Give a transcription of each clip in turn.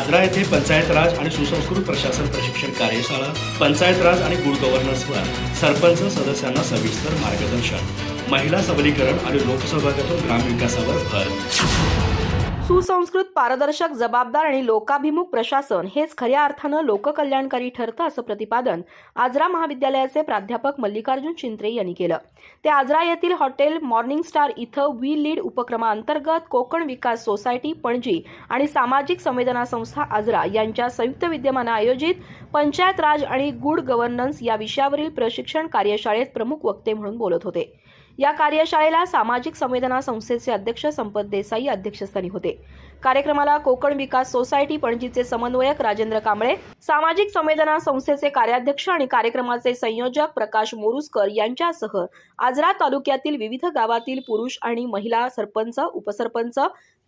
आजरा येथे पंचायत राज आणि सुसंस्कृत प्रशासन प्रशिक्षण कार्यशाळा पंचायत राज आणि गुड गव्हर्नन्सवर सरपंच सदस्यांना सविस्तर मार्गदर्शन महिला सबलीकरण आणि लोकसहभागातून ग्रामविकासावर भर. सुसंस्कृत पारदर्शक जबाबदार आणि लोकाभिमुख प्रशासन हेच खऱ्या अर्थानं लोककल्याणकारी ठरतं असं प्रतिपादन आजरा महाविद्यालयाचे प्राध्यापक मल्लिकार्जुन चिंत्रे यांनी केलं. ते आजरा येथील हॉटेल मॉर्निंग स्टार इथं वी लीड उपक्रमाअंतर्गत कोकण विकास सोसायटी पणजी आणि सामाजिक संवेदना संस्था आजरा यांच्या संयुक्त विद्यमानं आयोजित पंचायत राज आणि गुड गव्हर्नन्स या विषयावरील प्रशिक्षण कार्यशाळेत प्रमुख वक्ते म्हणून बोलत होते. या कार्यशाळेला सामाजिक संवेदना संस्थेचे अध्यक्ष संपत देसाई अध्यक्षस्थानी होते. कार्यक्रमाला कोकण विकास सोसायटी पणजीचे समन्वयक राजेंद्र कांबळे सामाजिक संवेदना संस्थेचे कार्याध्यक्ष आणि कार्यक्रमाचे संयोजक प्रकाश मोरुसकर यांच्यासह आजरा तालुक्यातील विविध गावातील पुरुष आणि महिला सरपंच उपसरपंच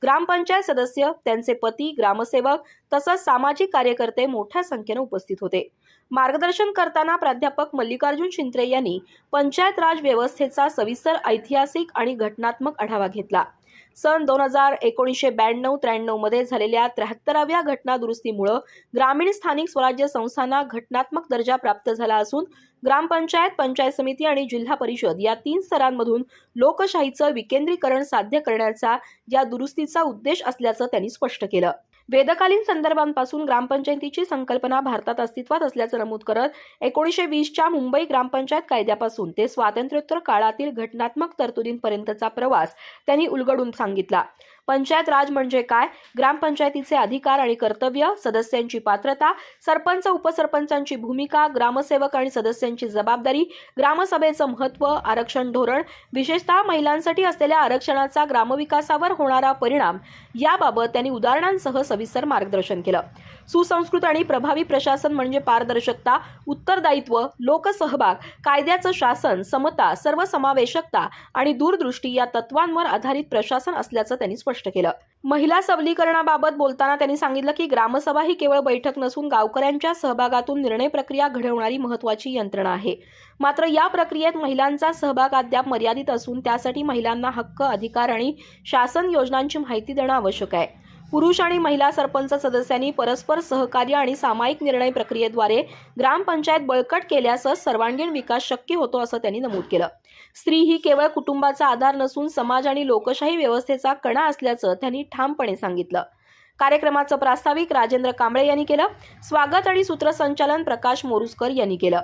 ग्रामपंचायत सदस्य त्यांचे पती ग्रामसेवक तसंच सामाजिक कार्यकर्ते मोठ्या संख्येने उपस्थित होते. मार्गदर्शन करताना प्राध्यापक मल्लिकार्जुन शिंत्रे यांनी पंचायत राज व्यवस्थेचा सविस्तर ऐतिहासिक आणि घटनात्मक आढावा घेतला. सन दोन हजार एकोणीसशे ब्याण्णव त्र्याण्णवमध्ये झालेल्या त्र्याहत्तराव्या घटना दुरुस्तीमुळं ग्रामीण स्थानिक स्वराज्य संस्थांना घटनात्मक दर्जा प्राप्त झाला असून ग्रामपंचायत पंचायत समिती आणि जिल्हा परिषद या तीन स्तरांमधून लोकशाहीचं विकेंद्रीकरण साध्य करण्याचा या दुरुस्तीचा उद्देश असल्याचं त्यांनी स्पष्ट केलं. वेदकालीन संदर्भांपासून ग्रामपंचायतीची संकल्पना भारतात अस्तित्वात असल्याचं नमूद करत एकोणीसशे वीसच्या मुंबई ग्रामपंचायत कायद्यापासून ते स्वातंत्र्योत्तर काळातील घटनात्मक तरतुदींपर्यंतचा प्रवास त्यांनी उलगडून सांगितला. पंचायत राज म्हणजे काय? ग्रामपंचायतीचे अधिकार आणि कर्तव्य सदस्यांची पात्रता सरपंच उपसरपंचांची भूमिका ग्रामसेवक आणि सदस्यांची जबाबदारी ग्रामसभेचं महत्त्व आरक्षण धोरण विशेषतः महिलांसाठी असलेल्या आरक्षणाचा ग्रामविकासावर होणारा परिणाम याबाबत त्यांनी उदाहरणांसह सविस्तर मार्गदर्शन केलं. सुसंस्कृत आणि प्रभावी प्रशासन म्हणजे पारदर्शकता उत्तरदायित्व लोकसहभाग कायद्याचं शासन समता सर्वसमावेशकता आणि दूरदृष्टी या तत्वांवर आधारित प्रशासन असल्याचं त्यांनी स्पष्ट केलं. महिला सबलीकरणाबाबत बोलताना त्यांनी सांगितलं की ग्रामसभा ही केवळ बैठक नसून गावकऱ्यांच्या सहभागातून निर्णय प्रक्रिया घडवणारी महत्वाची यंत्रणा आहे. मात्र या प्रक्रियेत महिलांचा सहभाग अद्याप मर्यादित असून त्यासाठी महिलांना हक्क अधिकार आणि शासन योजनांची माहिती देणं आवश्यक आहे. पुरुष आणि महिला सरपंच सदस्यांनी परस्पर सहकार्य आणि सामायिक निर्णय प्रक्रियेद्वारे ग्रामपंचायत बळकट केल्यासच सर्वांगीण विकास शक्य होतो असं त्यांनी नमूद केलं. स्त्री ही केवळ कुटुंबाचा आधार नसून समाज आणि लोकशाही व्यवस्थेचा कणा असल्याचं त्यांनी ठामपणे सांगितलं. कार्यक्रमाचं प्रास्ताविक राजेंद्र कांबळे यांनी केलं. स्वागत आणि सूत्रसंचालन प्रकाश मोरुसकर यांनी केलं.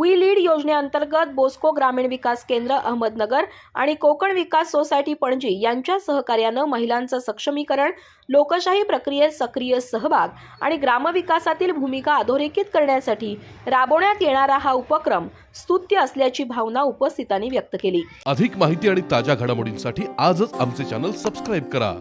वी लीड योजनेअंतर्गत बोस्को ग्रामीण विकास केंद्र अहमदनगर आणि कोकण विकास सोसायटी पणजी यांच्या सहकार्यानं महिलांचं सक्षमीकरण लोकशाही प्रक्रियेत सक्रिय सहभाग आणि ग्रामविकासातील भूमिका अधोरेखित करण्यासाठी राबवण्यात येणारा हा उपक्रम स्तुत्य असल्याची भावना उपस्थितांनी व्यक्त केली. अधिक माहिती आणि ताज्या घडामोडींसाठी आजच आमचे चॅनल सबस्क्राईब करा.